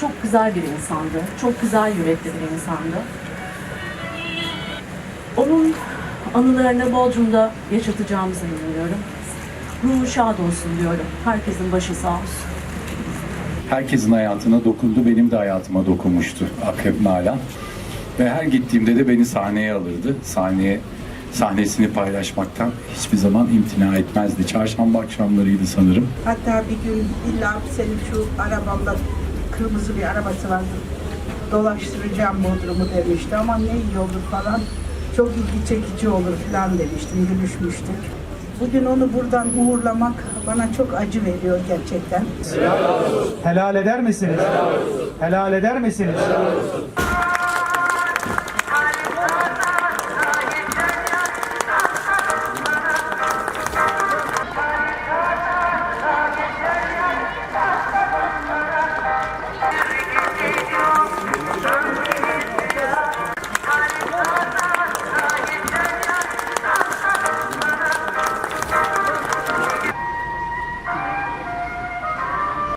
Çok güzel bir insandı. Çok güzel yürekli bir insandı. Onun anılarını Bodrum'da yaşatacağımıza inanıyorum. Ruhu şad olsun diyorum. Herkesin başı sağ olsun. Herkesin hayatına dokundu, benim de hayatıma dokunmuştu Akrep Nalan. Ve her gittiğimde de beni sahneye alırdı. Sahneye sahnesini paylaşmaktan hiçbir zaman imtina etmezdi. Çarşamba akşamlarıydı sanırım. Hatta bir gün illa senin şu arabanda kırmızı bir arabası vardı. Dolaştıracağım Bodrum'u demişti ama ne iyi olur falan. Çok ilgi çekici olur falan demiştim, gülüşmüştük. Bugün onu buradan uğurlamak bana çok acı veriyor gerçekten. Helal eder misiniz? Helal eder misiniz?